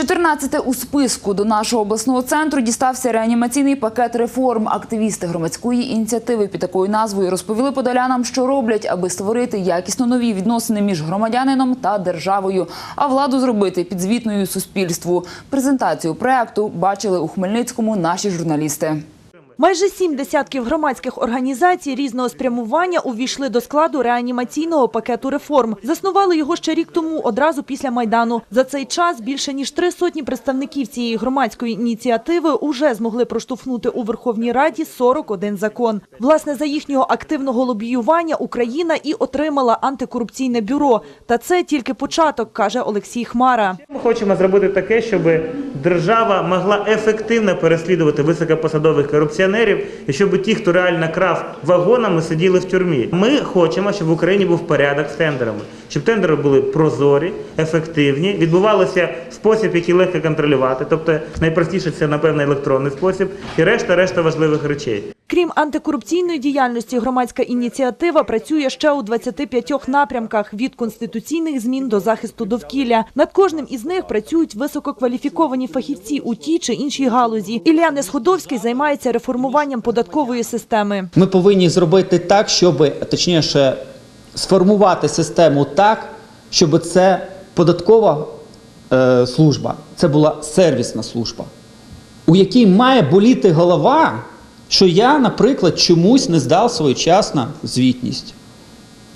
14 у списку до нашого обласного центру дістався реанімаційний пакет реформ. Активісти громадської ініціативи під такою назвою розповіли подолянам, що роблять, аби створити якісно нові відносини між громадянином та державою, а владу зробити підзвітною суспільству. Презентацію проекту бачили у Хмельницькому наші журналісти. Майже сім десятків громадських організацій різного спрямування увійшли до складу реанімаційного пакету реформ. Заснували його ще рік тому, одразу після Майдану. За цей час більше ніж три сотні представників цієї громадської ініціативи уже змогли проштовхнути у Верховній Раді 41 закон. Власне, за їхнього активного лобіювання Україна і отримала антикорупційне бюро. Та це тільки початок, каже Олексій Хмара. Ми хочемо зробити таке, щоб держава могла ефективно переслідувати високопосадових корупціонерів і щоб ті, хто реально крав вагонами, сиділи в тюрмі. Ми хочемо, щоб в Україні був порядок з тендерами, щоб тендери були прозорі, ефективні, відбувалися в спосіб, який легко контролювати. Тобто найпростіше це напевно електронний спосіб, і решта решта важливих речей. Крім антикорупційної діяльності, громадська ініціатива працює ще у 25 напрямках від конституційних змін до захисту довкілля. Над кожним із них працюють висококваліфіковані фахівці у тій чи іншій галузі. Ілля Несходовський займається реформуванням податкової системи. Ми повинні зробити так, щоб точніше сформувати систему так, щоб це податкова е, служба, це була сервісна служба, у якій має боліти голова, що я, наприклад, чомусь не здав своєчасно звітність.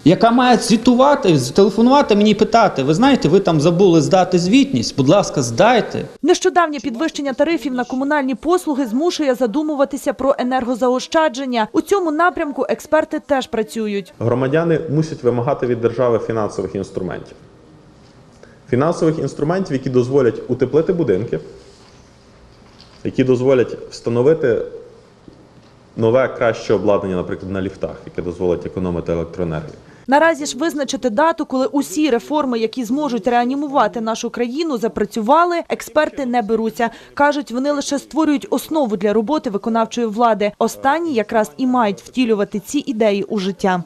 Яка має звітувати, телефонувати мені і питати: ви знаєте, ви там забули здати звітність, будь ласка, здайте. Нещодавнє підвищення тарифів на комунальні послуги змушує задумуватися про енергозаощадження. У цьому напрямку експерти теж працюють. Громадяни мусять вимагати від держави фінансових інструментів. Фінансових інструментів, які дозволять утеплити будинки, які дозволять встановити нове краще обладнання, наприклад, на ліфтах, яке дозволить економити електроенергію. Наразі ж визначити дату, коли усі реформи, які зможуть реанімувати нашу країну, запрацювали, експерти не беруться. Кажуть, вони лише створюють основу для роботи виконавчої влади. Останні якраз і мають втілювати ці ідеї у життя.